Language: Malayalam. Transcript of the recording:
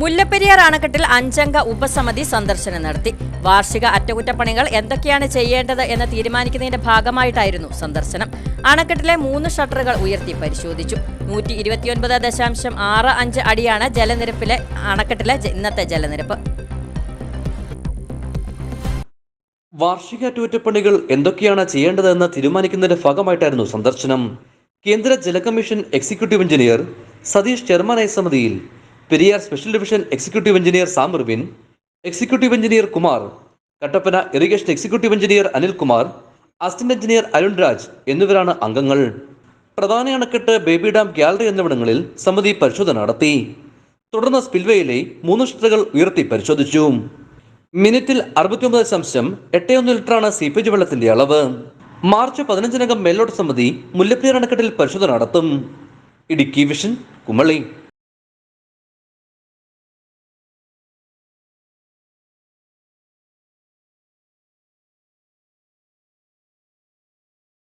മുല്ലപ്പെരിയാർ അണക്കെട്ടിൽ അഞ്ചംഗ ഉപസമിതി സന്ദർശനം നടത്തി. വാർഷിക അറ്റകുറ്റപ്പണികൾ എന്തൊക്കെയാണ് ചെയ്യേണ്ടത് എന്ന് തീരുമാനിക്കുന്നതിന്റെ ഭാഗമായിട്ടായിരുന്നു സന്ദർശനം. അണക്കെട്ടിലെ മൂന്ന് ഷട്ടറുകൾ ഉയർത്തി പരിശോധിച്ചു. നൂറ്റി ഇരുപത്തിയൊൻപത് ദശാംശം ആറ് അഞ്ച് അടിയാണ് ജലനിരപ്പിലെ അണക്കെട്ടിലെ ഇന്നത്തെ ജലനിരപ്പ്. വാർഷിക അറ്റകുറ്റപ്പണികൾ എന്തൊക്കെയാണ് ചെയ്യേണ്ടതെന്ന് തീരുമാനിക്കുന്നതിന്റെ ഭാഗമായിട്ടായിരുന്നു സന്ദർശനം. കേന്ദ്ര ജലകമ്മീഷൻ എക്സിക്യൂട്ടീവ് എഞ്ചിനീയർ സതീഷ് ചെയർമാനായ സമിതിയിൽ Periyar special division executive engineer Sam Rubin executive engineer Kumar Kattappana irrigation executive engineer Anilkumar assistant engineer Arun Raj എന്നിവരാണ് അംഗങ്ങൾ. പ്രധാന അണക്കെട്ട് ബേബി ഡാം ഗ്യാലറി എന്നിവിടങ്ങളിൽ സമിതി പരിശോധന നടത്തി. തുടർന്ന് സ്പിൽവേയിലെ മൂന്ന് ഷട്ടറുകൾ ഉയർത്തി പരിശോധിച്ചു. മിനിറ്റിൽ അറുപത്തിയൊമ്പത് ദശാംശം എട്ട് ഒന്ന് ലിറ്ററാണ് സീപ്പേജ് വെള്ളത്തിന്റെ അളവ്. മാർച്ച് പതിനഞ്ചിനകം മേലോട്ട് സമിതി മുല്ലപ്പെരിയാർ അണക്കെട്ടിൽ പരിശോധന നടത്തും. ഇടുക്കി വിഷൻ കുമളി.